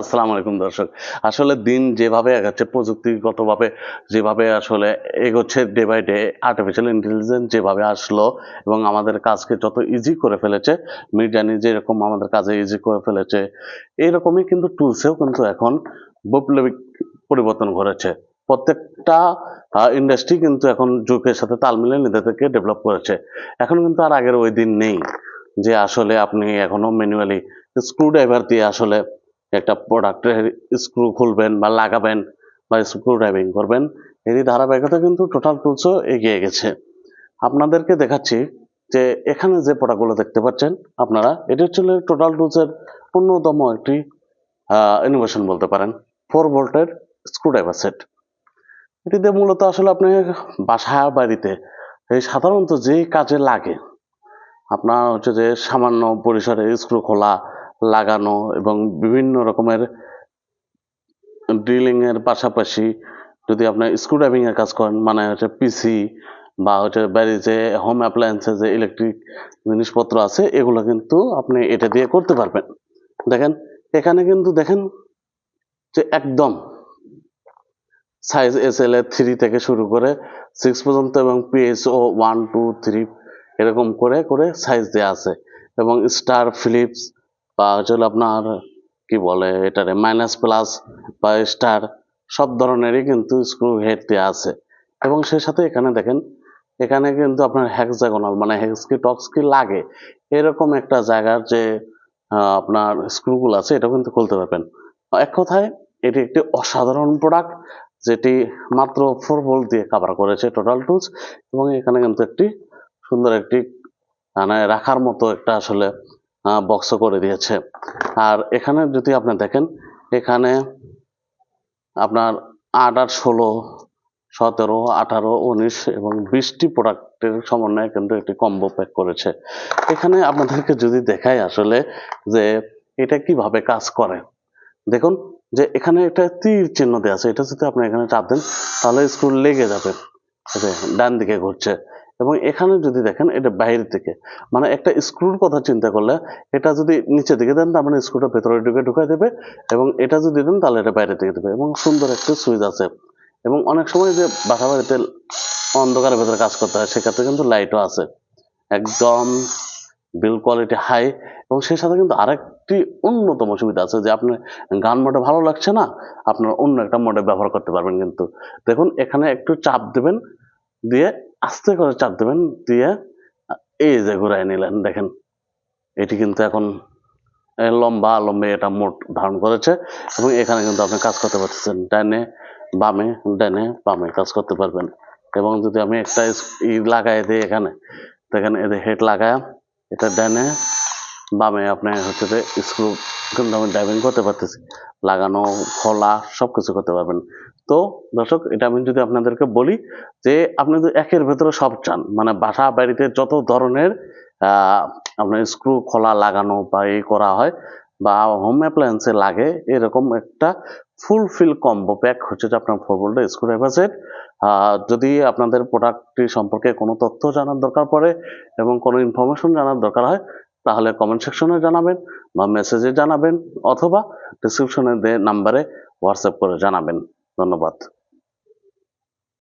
আসসালামু আলাইকুম দর্শক। আসলে দিন যেভাবে এগাচ্ছে প্রযুক্তিগতভাবে যেভাবে আসলে এগোচ্ছে day by day artificial intelligence যেভাবে আসলো এবং আমাদের কাজকে যত ইজি করে ফেলেছে মিডিয়ানি যেরকম আমাদের কাজে ইজি করে ফেলেছে এইরকমই কিন্তু টুলসেও কিন্তু এখন বৈপ্লবিক পরিবর্তন ঘটেছে। প্রত্যেকটা ইন্ডাস্ট্রি কিন্তু এখন যুগের সাথে তাল মিলিয়ে নিজেদেরকে ডেভেলপ করেছে। এখন কিন্তু আর আগের ওই দিন নেই যে আসলে আপনি এখনও ম্যানুয়ালি স্ক্রুড্রাইভার দিয়ে আসলে একটা প্রোডাক্টের স্ক্রু খুলবেন বা লাগাবেন বা স্ক্রু ড্রাইভিং করবেন, এরই ধারাবাহিকতা কিন্তু টোটাল টুলসও এগিয়ে গেছে। আপনাদেরকে দেখাচ্ছি যে এখানে যে প্রোডাক্টগুলো দেখতে পাচ্ছেন, আপনারা এটি হচ্ছে টোটাল টুলসের অন্যতম একটি ইনোভেশন বলতে পারেন ফোর ভোল্টের স্ক্রু ড্রাইভার সেট এটিতে মূলত আসলে আপনি বাসা, বাড়িতে এই সাধারণত যেই কাজে লাগে, আপনার হচ্ছে যে সামান্য পরিসরে স্ক্রু খোলা লাগানো এবং বিভিন্ন রকমের ড্রিলিং এর পাশাপাশি যদি আপনি স্ক্রু ড্রাইভিং এর কাজ করেন মানে হচ্ছে পিসি বা হচ্ছে বাড়ির যে হোম অ্যাপ্লায়েন্সে যে ইলেকট্রিক জিনিসপত্র আছে, এগুলো কিন্তু আপনি এটা দিয়ে করতে পারবেন। দেখেন, এখানে কিন্তু দেখেন যে একদম সাইজ এস এল এর থ্রি থেকে শুরু করে সিক্স পর্যন্ত এবং পিএসও ওয়ান টু থ্রি এরকম করে করে সাইজ দেওয়া আছে। এবং স্টার ফিলিপস বা আপনার, কি বলে এটারে মাইনাস প্লাস বা স্টার সব ধরনেরই কিন্তু স্ক্রু হেড আছে। এবং সেই সাথে এখানে দেখেন, এখানে কিন্তু আপনার হ্যাক্সাগোনাল মানে হেক্সকি টক্সকি লাগে, এরকম একটা জায়গার যে আপনার স্ক্রুগুলো আছে, এটাও কিন্তু খুলতে পারবেন। এক কথায়, এটি একটি অসাধারণ প্রোডাক্ট যেটি মাত্র ফোর ভোল্ট দিয়ে কভার করেছে টোটাল টুলস এবং এখানে কিন্তু একটি সুন্দর একটি মানে রাখার মতো একটা আসলে বক্স করে দিয়েছে। আর এখানে যদি আপনি দেখেন, এখানে আপনার আট আট ষোলো, সতেরো, আঠারো, উনিশ এবং বিশটি প্রোডাক্টের সমন্বয়ে কিন্তু একটি কম্বো প্যাক করেছে। এখানে আপনাদেরকে যদি দেখাই আসলে যে এটা কীভাবে কাজ করে। দেখুন যে এখানে একটা তীর চিহ্ন দেওয়া আছে। এটা যদি আপনি এখানে চাপ দেন, তাহলে স্ক্রু লেগে যাবে। ডান দিকে ঘুরছে। এবং এখানে যদি দেখেন, এটা বাইরের থেকে মানে একটা স্ক্রুর কথা চিন্তা করলে এটা যদি নিচে দিকে দেন, তার মানে স্ক্রুটা ভেতরে ঢুকে ঢুকাই দেবে এবং এটা যদি দেন, তাহলে এটা বাইরের দিকে দেবে এবং সুন্দর একটা সুইচ আছে। এবং অনেক সময় যে বাসা বাড়িতে অন্ধকারের ভেতরে কাজ করতে হয়, সেক্ষেত্রে কিন্তু লাইটও আছে। একদম বিল কোয়ালিটি হাই এবং সেই সাথে কিন্তু আরেকটি অন্যতম সুবিধা আছে যে আপনার গান মোডে ভালো লাগছে না, আপনার অন্য একটা মোডে ব্যবহার করতে পারবেন কিন্তু। দেখুন, এখানে একটু চাপ দেবেন দিয়ে আস্তে করে চাপ দেবেন, দিয়ে এই যে ঘুরাই নিলেন, দেখেন। এটি কিন্তু এখন লম্বা লম্বে এটা মোট ধারণ করেছে এবং এখানে কিন্তু আপনি কাজ করতে পারতেছেন। ডাইনে বামে ডাইনে বামে কাজ করতে পারবেন। এবং যদি আমি একটা ই লাগাই দিই এখানে, দেখেন এদের হেড লাগায়, এটা ডানে বামে আপনি হচ্ছে যে স্ক্রু কিন্তু আমি ড্রাইভিং করতে পারতেছি। লাগানো, খোলা সব কিছু করতে পারবেন। তো দর্শক, এটা আমি যদি আপনাদেরকে বলি যে আপনি যদি একের ভেতরে সব চান মানে বাসা বাড়িতে যত ধরনের আপনার স্ক্রু খোলা লাগানো বা এই করা হয় বা হোম অ্যাপ্লায়েন্সে লাগে, এরকম একটা ফুলফিল কম্বো প্যাক হচ্ছে যে আপনার ফোর ভোল্টের স্ক্রু ড্রাইভার যদি আপনাদের প্রোডাক্টটি সম্পর্কে কোনো তথ্য জানার দরকার পড়ে এবং কোনো ইনফরমেশন জানার দরকার হয় তাহলে কমেন্ট সেকশনে জানাবেন বা মেসেজে জানাবেন অথবা ডিসক্রিপশনে নাম্বারে হোয়াটসঅ্যাপ করে জানাবেন। ধন্যবাদ।